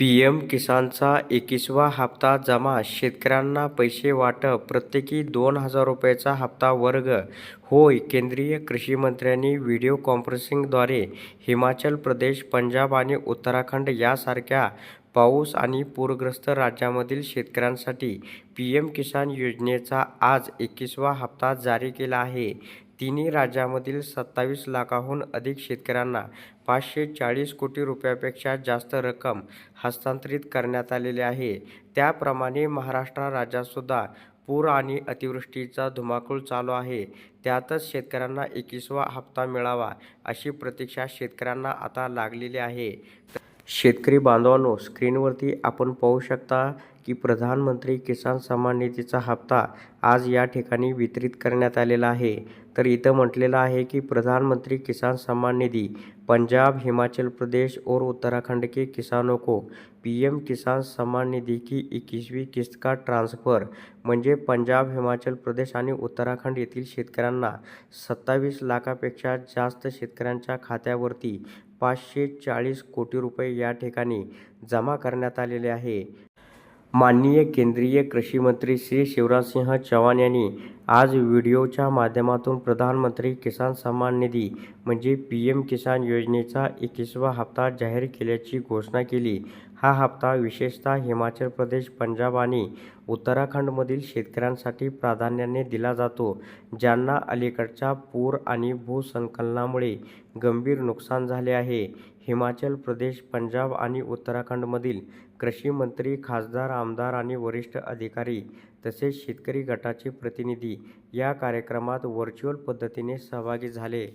P M किसानचा एकवीसवा हप्ता जमा. शेतकऱ्यांना पैसे वाटप. प्रत्येकी दोन हजार रुपयाचा हप्ता वर्ग. होय केंद्रीय कृषी मंत्र्यांनी व्हिडिओ कॉन्फरन्सिंगद्वारे हिमाचल प्रदेश पंजाब आणि उत्तराखंड यासारख्या पाऊस आणि पूरग्रस्त राज्यांमधील शेतकऱ्यांसाठी पी एम किसान योजनेचा आज एकवीसवा हप्ता जारी केला आहे. तिन्ही राज्यांमधील सत्तावीस लाखाहून अधिक शेतकऱ्यांना पाचशे चाळीस कोटी रुपयापेक्षा जास्त रक्कम हस्तांतरित करण्यात आलेली आहे. त्याप्रमाणे महाराष्ट्र राज्यातसुद्धा पूर आणि अतिवृष्टीचा धुमाकूळ चालू आहे. त्यातच शेतकऱ्यांना एकवीसवा हप्ता मिळावा अशी प्रतीक्षा शेतकऱ्यांना आता लागलेली आहे. शेतकरी बांधवांनो स्क्रीनवरती आपण पाहू शकता की प्रधानमंत्री किसान सन्मान निधीचा हप्ता आज या ठिकाणी वितरित करण्यात आलेला आहे. तर इथं म्हटलेलं आहे की प्रधानमंत्री किसान सम्मान निधि पंजाब हिमाचल प्रदेश और उत्तराखंड के किसानों को पीएम किसान सम्मान निधि की इक्कीसवी किस्त का ट्रान्सफर म्हणजे पंजाब हिमाचल प्रदेश आणि उत्तराखंड येथील शेतकऱ्यांना सत्तावीस लाखापेक्षा जास्त शेतकऱ्यांच्या खात्यावरती पाचशे चाळीस कोटी रुपये या ठिकाणी जमा करण्यात आलेले आहे. माननीय केंद्रीय कृषी मंत्री श्री शिवराजसिंह चौहान यांनी आज व्हिडिओच्या माध्यमातून प्रधानमंत्री किसान सन्मान निधी म्हणजे पी एम किसान योजनेचा एकवीसवा हप्ता जाहीर केल्याची घोषणा केली. हा हप्ता विशेषतः हिमाचल प्रदेश पंजाब आणि उत्तराखंडमधील शेतकऱ्यांसाठी प्राधान्याने दिला जातो ज्यांना अलीकडच्या पूर आणि भूसंकलनामुळे गंभीर नुकसान झाले आहे. हिमाचल प्रदेश पंजाब आणि उत्तराखंडमधील कृषी मंत्री खासदार आमदार आणि वरिष्ठ अधिकारी तसेच शेतकरी गटाचे प्रतिनिधी या कार्यक्रमात व्हर्च्युअल पद्धतीने सहभागी झाले.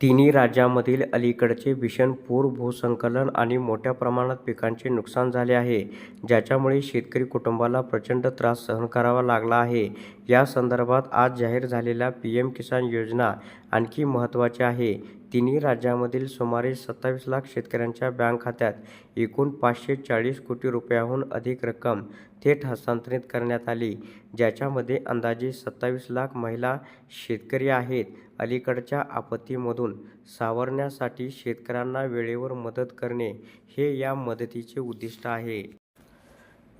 तिन्ही राज्यांमधील अलीकडचे भीषण पूर भूसंकलन आणि मोठ्या प्रमाणात पिकांचे नुकसान झाले आहे ज्याच्यामुळे शेतकरी कुटुंबाला प्रचंड त्रास सहन करावा लागला आहे. या संदर्भात आज जाहीर झालेल्या पी एम किसान योजना आणखी महत्त्वाची आहे. तिन्ही राज्यांमधील सुमारे सत्तावीस लाख शेतकऱ्यांच्या बँक खात्यात एकूण पाचशे चाळीस कोटी रुपयाहून अधिक रक्कम थेट हस्तांतरित करण्यात आली ज्याच्यामध्ये अंदाजे सत्तावीस लाख महिला शेतकरी आहेत. अलीकडच्या आपत्तीमधून सावरण्यासाठी शेतकऱ्यांना वेळेवर मदत करणे हे या मदतीचे उद्दिष्ट आहे.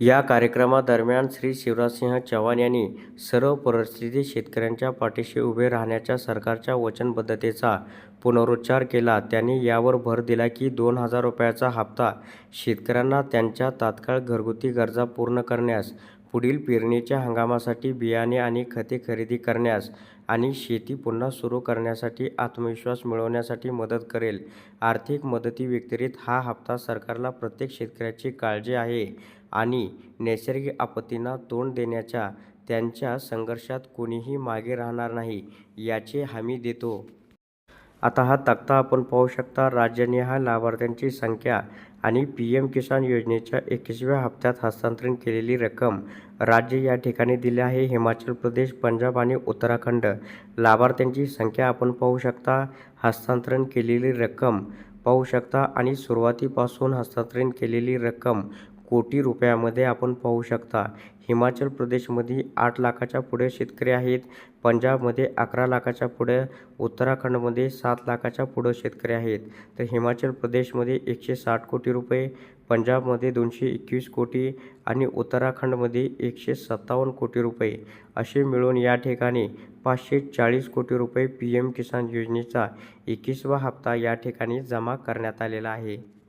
या कार्यक्रमादरम्यान श्री शिवराजसिंह चौहान यांनी सर्व परिस्थितीत शेतकऱ्यांच्या पाठीशी उभे राहण्याच्या सरकारच्या वचनबद्धतेचा पुनरुच्चार केला. त्यांनी यावर भर दिला की दोन हजार रुपयाचा हप्ता शेतकऱ्यांना त्यांच्या तात्काळ घरगुती गरजा पूर्ण करण्यास पुढील पेरणीच्या हंगामासाठी बियाणे आणि खते खरेदी करण्यास आणि शेती पुन्हा सुरू करण्यासाठी आत्मविश्वास मिळवण्यासाठी मदत करेल. आर्थिक मदतीव्यतिरिक्त हा हप्ता सरकारला प्रत्येक शेतकऱ्याची काळजी आहे आणि नैसर्गिक आपत्तींना तोंड देण्याच्या त्यांच्या संघर्षात कोणीही मागे राहणार नाही याची हमी देतो. आता हा तक्ता आपण पाहू शकता राज्यनिहाय लाभार्थ्यांची संख्या आणि पी एम किसान योजनेच्या एकवीसव्या हप्त्यात हस्तांतरण केलेली रक्कम राज्य या ठिकाणी दिले आहे. हिमाचल प्रदेश पंजाब आणि उत्तराखंड लाभार्थ्यांची संख्या आपण पाहू शकता हस्तांतरण केलेली रक्कम पाहू शकता आणि सुरुवातीपासून हस्तांतरण केलेली रक्कम कोटी रुपयामध्ये आपण पाहू शकता. हिमाचल प्रदेशमध्ये आठ लाखाच्या पुढे शेतकरी आहेत. पंजाबमध्ये अकरा लाखाच्या पुढे उत्तराखंडमध्ये सात लाखाच्या पुढं शेतकरी आहेत. तर हिमाचल प्रदेशमध्ये एकशे साठ कोटी रुपये पंजाबमध्ये दोनशे एकवीस कोटी आणि उत्तराखंडमध्ये एकशे सत्तावन्न कोटी रुपये. असे मिळून या ठिकाणी पाचशे चाळीस कोटी रुपये पी एम किसान योजनेचा एकवीसवा हप्ता या ठिकाणी जमा करण्यात आलेला आहे.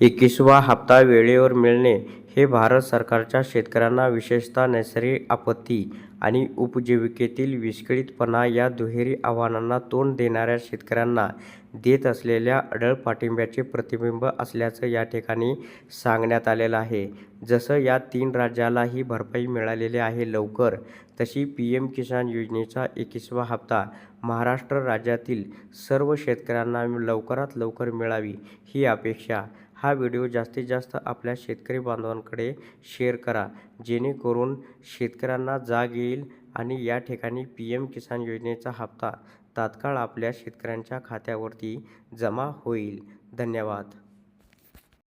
एकवीसवा हप्ता वेळेवर मिळणे हे भारत सरकारच्या शेतकऱ्यांना विशेषतः नैसर्गिक आपत्ती आणि उपजीविकेतील विस्कळीतपणा या दुहेरी आव्हानांना तोंड देणाऱ्या शेतकऱ्यांना देत असलेल्या अडळ पाठिंब्याचे प्रतिबिंब असल्याचं या ठिकाणी सांगण्यात आलेलं आहे. जसं या तीन राज्यालाही भरपाई मिळालेली आहे लवकर तशी पी एम किसान योजनेचा एकवीसवा हप्ता महाराष्ट्र राज्यातील सर्व शेतकऱ्यांना लवकरात लवकर मिळावी ही अपेक्षा हा व्हिडिओ जास्तीत जास्त आपल्या शेतकरी बांधवांकडे शेअर करा जेणेकरून शेतकऱ्यांना जाग येईल आणि या ठिकाणी पी एम किसान योजनेचा हप्ता तात्काळ आपल्या शेतकऱ्यांच्या खात्यावरती जमा होईल. धन्यवाद.